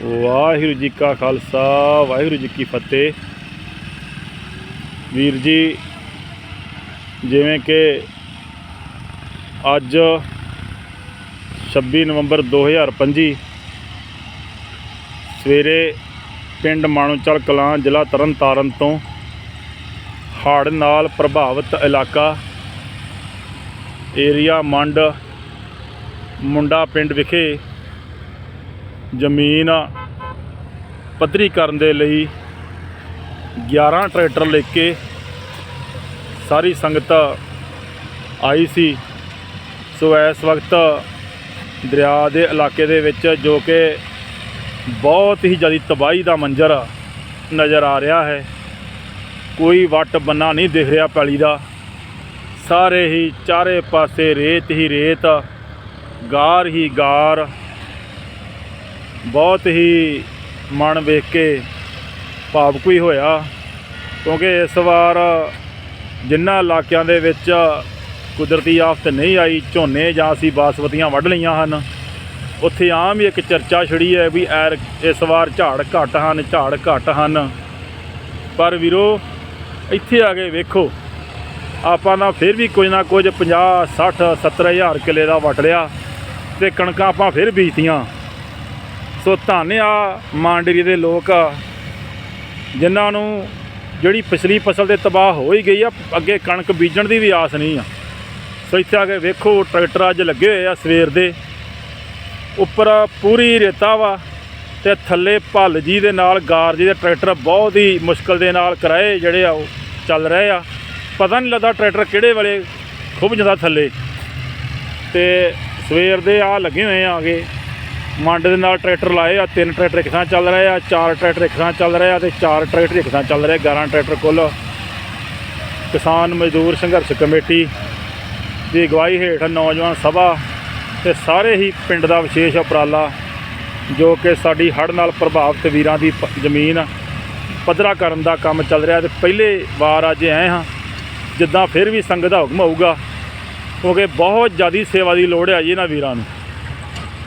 ਵਾਹਿਗੁਰੂ ਜੀ ਕਾ ਖਾਲਸਾ, ਵਾਹਿਗੁਰੂ ਜੀ ਕੀ ਫਤਿਹ। ਵੀਰ ਜੀ, ਜਿਵੇਂ ਕਿ ਅੱਜ 26 ਨਵੰਬਰ 2025 ਸਵੇਰੇ ਪਿੰਡ ਮਾਣੋਚਲ ਕਲਾਂ ਜ਼ਿਲ੍ਹਾ ਤਰਨਤਾਰਨ ਤੋਂ ਹੜ੍ਹ ਨਾਲ ਪ੍ਰਭਾਵਿਤ ਇਲਾਕਾ, ਏਰੀਆ ਮੰਡ ਮੁੰਡਾ ਪਿੰਡ ਵਿਖੇ ਜ਼ਮੀਨ ਪੱਧਰੀ ਕਰਨ ਦੇ ਲਈ 11 ਟਰੈਕਟਰ ਲੈ ਕੇ ਸਾਰੀ ਸੰਗਤ ਆਈ ਸੀ। ਸੋ ਇਸ ਵਕਤ ਦਰਿਆ ਦੇ ਇਲਾਕੇ ਦੇ ਵਿੱਚ ਜੋ ਕਿ ਬਹੁਤ ਹੀ ਜ਼ਿਆਦਾ ਤਬਾਹੀ ਦਾ ਮੰਜ਼ਰ ਨਜ਼ਰ ਆ ਰਿਹਾ ਹੈ। ਕੋਈ ਵੱਟ ਬੰਨਾ ਨਹੀਂ ਦਿਖ ਰਿਹਾ ਪੈਲੀ ਦਾ। ਸਾਰੇ ਹੀ ਚਾਰੇ ਪਾਸੇ ਰੇਤ ਹੀ ਰੇਤ, ਗਾਰ ਹੀ ਗਾਰ। ਬਹੁਤ ਹੀ ਮਨ ਵੇਖ ਕੇ ਭਾਵੁਕ ਵੀ ਹੋਇਆ, ਕਿਉਂਕਿ ਇਸ ਵਾਰ ਜਿਨ੍ਹਾਂ ਇਲਾਕਿਆਂ ਦੇ ਵਿੱਚ ਕੁਦਰਤੀ ਆਫਤ ਨਹੀਂ ਆਈ, ਝੋਨੇ ਜਾਂ ਅਸੀਂ ਬਾਸਮਤੀਆਂ ਵੱਢ ਲਈਆਂ ਹਨ, ਉੱਥੇ ਆਮ ਹੀ ਇੱਕ ਚਰਚਾ ਛੜੀ ਹੈ ਵੀ ਐਰ ਇਸ ਵਾਰ ਝਾੜ ਘੱਟ ਹਨ, ਝਾੜ ਘੱਟ ਹਨ। ਪਰ ਵੀਰੋ, ਇੱਥੇ ਆ ਕੇ ਵੇਖੋ, ਆਪਾਂ ਨਾ ਫਿਰ ਵੀ ਕੁਝ ਨਾ ਕੁਝ 50 60 70 ਹਜ਼ਾਰ ਕਿੱਲੇ ਦਾ ਵਟ ਲਿਆ ਤੇ ਕਣਕਾਂ ਆਪਾਂ ਫਿਰ ਬੀਜਤੀਆਂ। ਸੋ ਧੰਨ ਆ ਮਾਂਡਰੀ ਦੇ ਲੋਕ ਜਿਨ੍ਹਾਂ ਨੂੰ ਜਿਹੜੀ ਪਿਛਲੀ ਫਸਲ ਦੇ ਤਬਾਹ ਹੋ ਹੀ ਗਈ ਆ, ਅੱਗੇ ਕਣਕ ਬੀਜਣ ਦੀ ਵੀ ਆਸ ਨਹੀਂ ਆ। ਸੋ ਇੱਥੇ ਆ ਕੇ ਵੇਖੋ, ਟਰੈਕਟਰ ਅੱਜ ਲੱਗੇ ਹੋਏ ਆ ਸਵੇਰ ਦੇ। ਉੱਪਰ ਪੂਰੀ ਰੇਤਾ ਵਾ ਤੇ ਥੱਲੇ ਭੱਲ ਜੀ ਦੇ ਨਾਲ ਗਾਰ ਜੀ ਦੇ ਟਰੈਕਟਰ ਬਹੁਤ ਹੀ ਮੁਸ਼ਕਲ ਦੇ ਨਾਲ ਕਰਾਏ ਜਿਹੜੇ ਆ ਉਹ ਚੱਲ ਰਹੇ ਆ। ਪਤਾ ਨਹੀਂ ਲੱਗਦਾ ਟਰੈਕਟਰ ਕਿਹੜੇ ਵੇਲੇ ਖੁੱਭ ਜਾਂਦਾ ਥੱਲੇ। ਤੇ ਸਵੇਰ ਦੇ ਆ ਲੱਗੇ ਹੋਏ ਆ ਆਗੇ ਮੰਡ ਦੇ ਨਾਲ ਟਰੈਕਟਰ ਲਾਏ ਆ, ਤਿੰਨ ਟਰੈਕਟਰ ਇੱਕ ਥਾਂ ਚੱਲ ਰਹੇ ਆ, ਚਾਰ ਟਰੈਕਟਰ ਇੱਕ ਥਾਂ ਚੱਲ ਰਹੇ ਆ ਤੇ ਚਾਰ ਟਰੈਕਟਰ ਇੱਕ ਥਾਂ ਚੱਲ ਰਹੇ 11 ਟਰੈਕਟਰ ਕੁੱਲ। ਕਿਸਾਨ ਮਜ਼ਦੂਰ ਸੰਘਰਸ਼ ਕਮੇਟੀ ਦੀ ਅਗਵਾਈ ਹੇਠ ਨੌਜਵਾਨ ਸਭਾ ਤੇ ਸਾਰੇ ਹੀ ਪਿੰਡ ਦਾ ਵਿਸ਼ੇਸ਼ ਉਪਰਾਲਾ, ਜੋ ਕਿ ਸਾਡੀ ਹੜ੍ਹ ਨਾਲ ਪ੍ਰਭਾਵਿਤ ਵੀਰਾਂ ਦੀ ਪ- ਜ਼ਮੀਨ ਪੱਧਰਾ ਕਰਨ ਦਾ ਕੰਮ ਚੱਲ ਰਿਹਾ ਤੇ ਪਹਿਲੇ ਵਾਰ ਅੱਜ ਆਏ ਹਾਂ, ਜਿੱਦਾਂ ਫਿਰ ਵੀ ਸੰਗਤ ਦਾ ਹੁਕਮ ਹੋਊਗਾ, ਕਿਉਂਕਿ ਬਹੁਤ ਜ਼ਿਆਦੀ ਸੇਵਾ ਦੀ ਲੋੜ ਹੈ ਜੀ ਇਹਨਾਂ ਵੀਰਾਂ ਨੂੰ।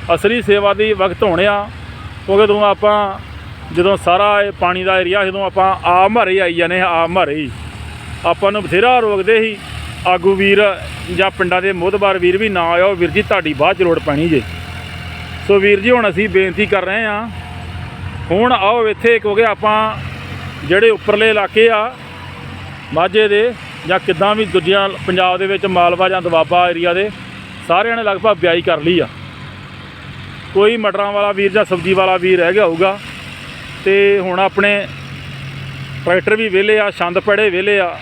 ਅਸਲੀ ਸੇਵਾ ਦੀ ਵਕਤ ਹੋਣਿਆ ਕਿਉਂਕਿ ਜਦੋਂ ਆਪਾਂ, ਜਦੋਂ ਸਾਰਾ ਇਹ ਪਾਣੀ ਦਾ ਏਰੀਆ ਜਦੋਂ ਆਪਾਂ ਆ ਮਾਰੇ ਆਈ ਜਾਂਦੇ ਹਾਂ ਆ ਮਾਰੇ ਹੀ, ਆਪਾਂ ਨੂੰ ਬਥੇਰਾ ਰੋਕਦੇ ਸੀ, ਆਗੂ ਵੀਰ ਜਾਂ ਪਿੰਡਾਂ ਦੇ ਮੋਹਤਬਾਰ ਵੀਰ ਵੀ ਨਾ ਆਇਓ, ਵੀਰ ਜੀ ਤੁਹਾਡੀ ਬਾਅਦ ਚ ਲੋੜ ਪੈਣੀ ਜੇ। ਸੋ ਵੀਰ ਜੀ, ਹੁਣ ਅਸੀਂ ਬੇਨਤੀ ਕਰ ਰਹੇ ਹਾਂ, ਹੁਣ ਆਓ ਇੱਥੇ, ਕਿਉਂਕਿ ਆਪਾਂ ਜਿਹੜੇ ਉੱਪਰਲੇ ਇਲਾਕੇ ਆ, ਮਾਝੇ ਦੇ ਜਾਂ ਕਿੱਦਾਂ ਵੀ ਦੂਜਿਆਂ ਪੰਜਾਬ ਦੇ ਵਿੱਚ ਮਾਲਵਾ ਜਾਂ ਦਵਾਬਾ ਏਰੀਆ ਦੇ, ਸਾਰਿਆਂ ਨੇ ਲਗਭਗ ਵਿਆਹੀ ਕਰ ਲਈ ਆ। ਕੋਈ ਮਟਰਾਂ ਵਾਲਾ ਵੀਰ ਜਾਂ ਸਬਜ਼ੀ ਵਾਲਾ ਵੀਰ ਰਹਿ ਗਿਆ ਹੋਊਗਾ ਤੇ ਹੁਣ ਆਪਣੇ ਟਰੈਕਟਰ ਵੀ ਵਿਹਲੇ ਆ, ਛੰਦ ਪੜੇ ਵਿਹਲੇ ਆ।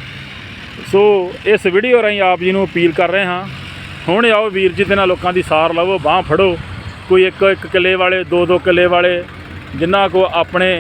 ਸੋ ਇਸ ਵੀਡੀਓ ਰਾਹੀਂ ਆਪ ਜੀ ਨੂੰ ਅਪੀਲ ਕਰ ਰਹੇ ਹਾਂ, ਹੁਣ ਆਓ ਵੀਰ ਜੀ ਦੇ ਨਾਲ ਲੋਕਾਂ ਦੀ ਸਾਰ ਲਵੋ, ਬਾਹ ਫੜੋ। ਕੋਈ ਇੱਕ ਇੱਕ ਕਿੱਲੇ ਵਾਲੇ ਦੋ ਦੋ ਕਿੱਲੇ ਵਾਲੇ, ਜਿਨ੍ਹਾਂ ਕੋ ਆਪਣੇ